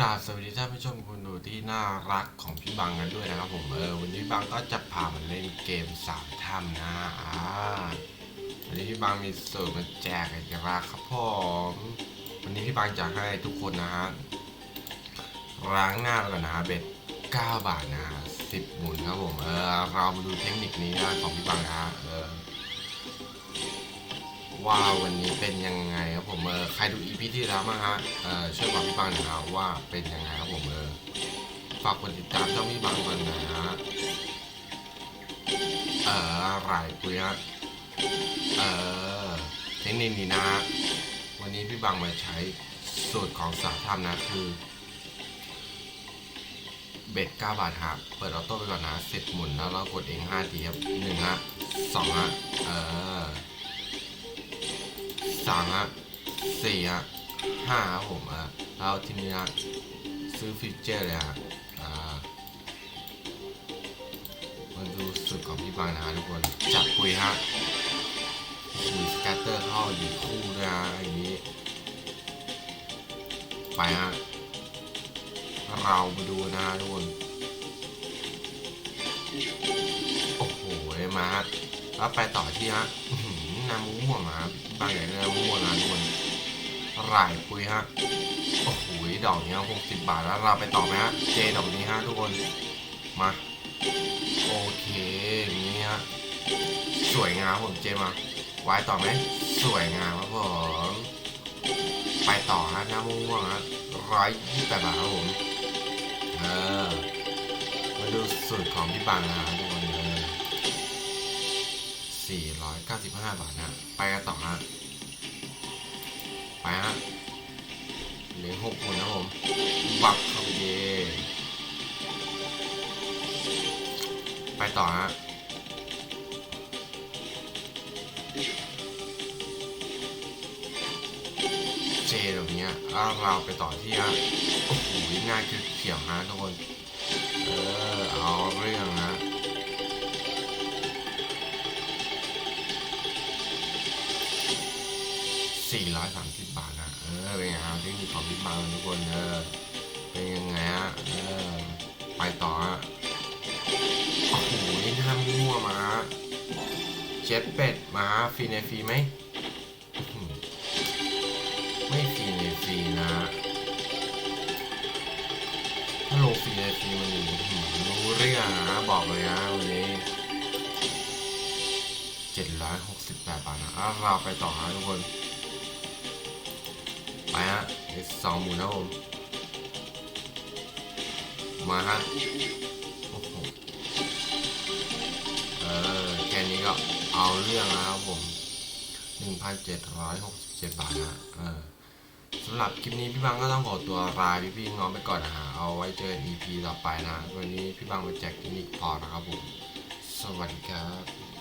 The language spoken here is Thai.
กาบสวัสดีท่านผู้ชมคุณดูที่น่ารักของพี่บังกันด้วยนะครับผมเออวันนี้พี่บังก็จะพามาเล่นเกมสามถ้ำนะอ่าวันนี้พี่บังมีสูตรมาแจกอีกแล้วครับผมวันนี้พี่บังจะให้ทุกคนนะฮะล้างหน้าก่อนนะฮะเบ็ด9บาทนะฮะ10หมุนครับผมเออเรามาดูเทคนิคนี้นะของพี่บังนะฮะเออ ว่าวันนี้เป็นยังไงครับผมเออใครดูอีพีที่แล้วมั้างฮะเออช่วยบอกพี่บังหน่อยนะว่าเป็นยังไงครับผมเออฝากกดติดตามช่องพี่บังกันหน่อยนะฮะเอออะไรคุยฮะเออเทคนิคนี้นะฮะวันนี้พี่บังมาใช้สูตรของสาธรรมนะคือเบ็ด9บาทครับเปิดออโต้ไปก่อนนะ10หมุนแล้วเรากดเอง5ทีครับหนึ่งฮะสองฮะเออ สามฮะสี่ฮะห้าครับผมอะแล้วทีนี้ฮะซื้อฟีเจอร์เลยฮะอ่ามาดูสุดของพี่บางนะฮะทุกคนจับคุยฮะมีสแกตเตอร์เข้าอยู่คู่ด้วยฮะอย่างนี้ ไปฮะเรามาดูนะฮะทุกคนโอ้โหมาฮะแล้วไปต่อที่ฮะ น้ำม่วงครับบางอย่างน้ำม่วงนะทุกคนรายคุยฮะ โอ้โหดอกนี้หกสิบบาทแล้วเราไปต่อไหมฮะ เจดอกนี้ฮะทุกคน มา โอเคนี่ฮะ สวยงามผมเจมา ไว้ต่อไหม สวยงามครับผม ไปต่อฮะน้ำม่วงฮะร้อยยี่สิบบาทครับผม เออ มาดูสูตรของพี่บางนะฮะทุกคน 495 บาทนะไปกันต่อฮะไปฮะเหลือหกคนนะผมบักเข้าเยไปต่อฮะเจตรงเนี้ยเราไปต่อที่ฮะโอ้โหง่ายคือเขียวฮะทุกคน เออ เอาเรื่องนะ 430 บาทนะเออเป็นไงครับเทคนิคของพี่บางทุกคนเออเป็นยังไงฮะเออไปต่อฮะโอ้โหนี่ทำมั่วมาเจ็ดเป็ดมาฟรีในฟรีไหมไม่ฟรีในฟรีนะถ้าลฟรีในฟรีมันอื้อหือรู้เรื่องนะบอกเลยนะวันนี้768 บาทนะเราไปต่อฮะทุกคน ไปฮะสองหมุนนะผม มาฮะโอ้โหเออแค่นี้ก็เอาเรื่องแล้วครับผม1,767บาทนะเออสำหรับคลิปนี้พี่บังก็ต้องขอตัวลาพี่พี่ๆน้องไปก่อนนะฮะเอาไว้เจอ EP ต่อไปนะ วันนี้พี่บังไปแจกเทคนิคพอนะครับผม สวัสดีครับ